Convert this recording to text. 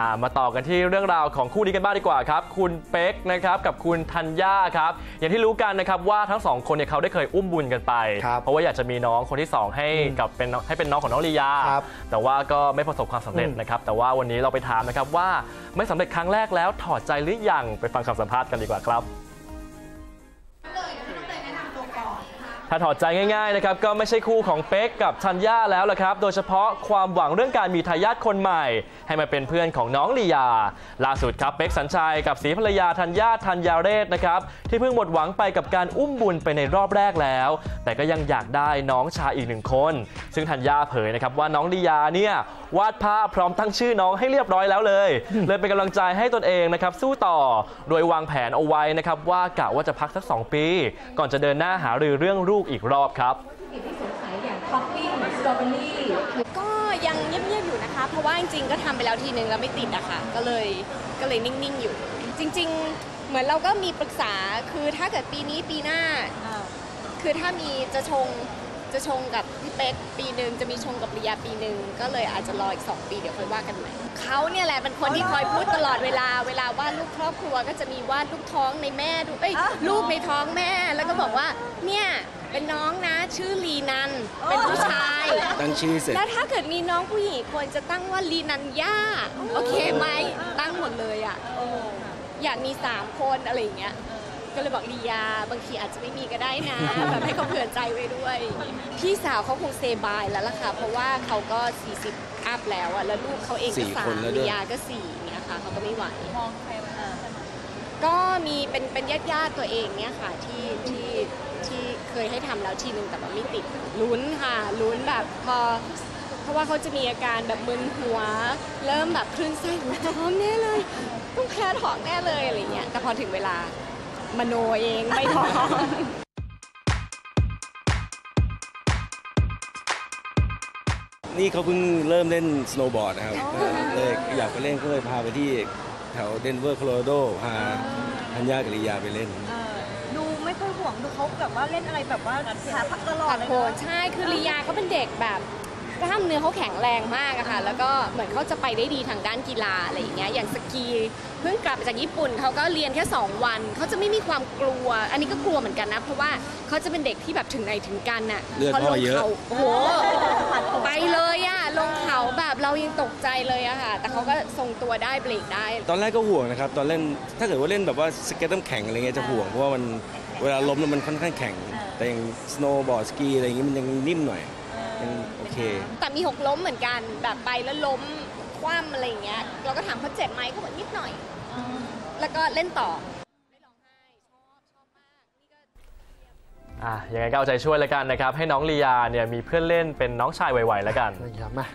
อ่ามาต่อกันที่เรื่องราวของคู่นี้กันบ้างดีกว่าครับ คุณเป๊กนะครับกับคุณธัญญาครับ อย่างที่รู้กันนะครับว่าทั้งสองคนเนี่ยเขาได้เคยอุ้มบุญกันไปครับเพราะว่าอยากจะมีน้องคนที่สองให้กับเป็นน้องให้เป็นน้องของน้องลียาครับแต่ว่าก็ไม่ประสบความสำเร็จอืมนะครับ แต่ว่าวันนี้เราไปถามนะครับว่าไม่สำเร็จครั้งแรกแล้วถอดใจหรือยังไปฟังคำสัมภาษณ์กันดีกว่าครับ ถ้าถอดใจง่ายๆนะครับก็ไม่ใช่คู่ของเป๊กกับธัญญาแล้วล่ะครับ โดยเฉพาะความหวังเรื่องการมีทายาทคนใหม่ ให้มาเป็นเพื่อนของน้องลียา ล่าสุดครับเป๊กสัญชัยกับสีภรรยาธัญญาธัญญาเรศนะครับที่เพิ่งหมดหวังไปกับการอุ้มบุญไปในรอบแรกแล้ว แต่ก็ยังอยากได้น้องชายอีกหนึ่งคน ซึ่งธัญญาเผยนะครับว่าน้องลียาเนี่ยวาดภาพพร้อมตั้งชื่อน้องให้เรียบร้อยแล้วเลย เลยเป็นกำลังใจให้ตนเองนะครับสู้ต่อโดยวางแผนเอาไว้นะครับว่ากะว่าจะพักสัก 2 ปี ก่อนจะเดินหน้าหารือเรื่องลูกอีกรอบครับที่สงสัยอย่างท็อปปิ้งสตรอเบอรี่ก็ยังเงียบๆอยู่นะคะ เพราะว่าจริงๆก็ทำไปแล้วทีนึงแล้วไม่ติดอะค่ะก็เลยก็เลยนิ่งๆอยู่ จริง ๆ เหมือนเราก็มีปรึกษาคือถ้าเกิดปีนี้ปีหน้าคือถ้ามีจะชง จะชงกับพี่เป๊กปีหนึ่งจะมีชงกับริยาปีหนึ่งก็เลยอาจจะรออีก 2 ปีเดี๋ยวค่อยว่ากันใหม่เขาเนี่ยแหละเป็นคนที่คอยพูดตลอดเวลา เวลาวาดลูกครอบครัวก็จะมีวาดลูกท้องในแม่ดูเอ้ยลูกในท้องแม่ แล้วก็บอกว่าเนี่ยเป็นน้องนะชื่อลีนันเป็นผู้ชาย ตั้งชื่อเสร็จแล้วถ้าเกิดมีน้องผู้หญิงควรจะตั้งว่าลีนันย่าโอเคไหมตั้งหมดเลยอะอยากมีสามคนอะไรอย่างเงี้ย ก็เลยบอกลียา บางทีอาจจะไม่มีก็ได้นะแบบให้เขาเผื่อใจไว้ด้วย พี่สาวเขาคงเซบายแล้วล่ะค่ะ เพราะว่าเขาก็ 40 อัพแล้วอะแล้วลูกเขาเองสี่ก็สาคมนแล้วด้วย ลียาก็สี่เนี่ยค่ะเขาก็ไม่ไหว มองใครมาก็มีเป็นเป็นญาติญาติๆตัวเองเนี่ยค่ะที่ที่ที่เคยให้ทำแล้วทีนึงแต่แบบไม่ติดลุ้นค่ะลุ้นแบบพอ เพราะว่าเขาจะมีอาการแบบมึนหัว เริ่มแบบคลื่นไส้หัวท้องแน่เลย ต้องแพ้ท้องแน่เลยอะไรเงี้ยแต่พอถึงเวลา มโนเองไม่ท้องนี่เขาเพิ่งเริ่มเล่นสโนว์บอร์ดนะครับเลยอยากไปเล่นก็เลยพาไปที่แถวเดนเวอร์โคโลราโดพาธัญญากับริยาไปเล่นดูไม่ค่อยห่วงดูเขาแบบว่าเล่นอะไรแบบว่าขาพักตลอดเลยโหนะใช่คือลียาเขาเป็นเด็กแบบ กล้ามเนื้อเขาแข็งแรงมากอะค่ะ แล้วก็เหมือนเขาจะไปได้ดีทางด้านกีฬาอะไรอย่างเงี้ย อย่างสกีเพิ่งกลับมาจากญี่ปุ่นเขาก็เรียนแค่ 2 วัน เขาจะไม่มีความกลัว อันนี้ก็กลัวเหมือนกันนะ เพราะว่าเขาจะเป็นเด็กที่แบบถึงไหนถึงกันน่ะเลือดพพ่อเยอะลงขาโอ้โห ไปเลยอะลงเขาแบบเรายังตกใจเลยอะค่ะ แต่เขาก็ทรงตัวได้เบรกได้ ตอนแรกก็ห่วงนะครับ ตอนเล่น ถ้าเกิดว่าเล่นแบบว่าสเก็ตน้ำแข็งอะไรเงี้ยจะห่วง เพราะว่ามันเวลาล้มแล้วมันค่อนข้างแข็ง แต่อย่างสโนว์บอร์ดสกีอะไรอย่างงี้มันยังนิ่มหน่อย ยังโอเค แต่มีหกล้มเหมือนกันแบบไปแล้วล้มคว่ำอะไรอย่างเงี้ยเราก็ถามเขาเจ็บไหมเขาบอกนิดหน่อย แล้วก็เล่นต่อไม่ร้องไห้ชอบชอบมากนี่ก็อะยังไงก็เอาใจช่วยแล้วกันนะครับ ให้น้องลียาเนี่ยมีเพื่อนเล่นเป็นน้องชายไวๆแล้วกันครับมา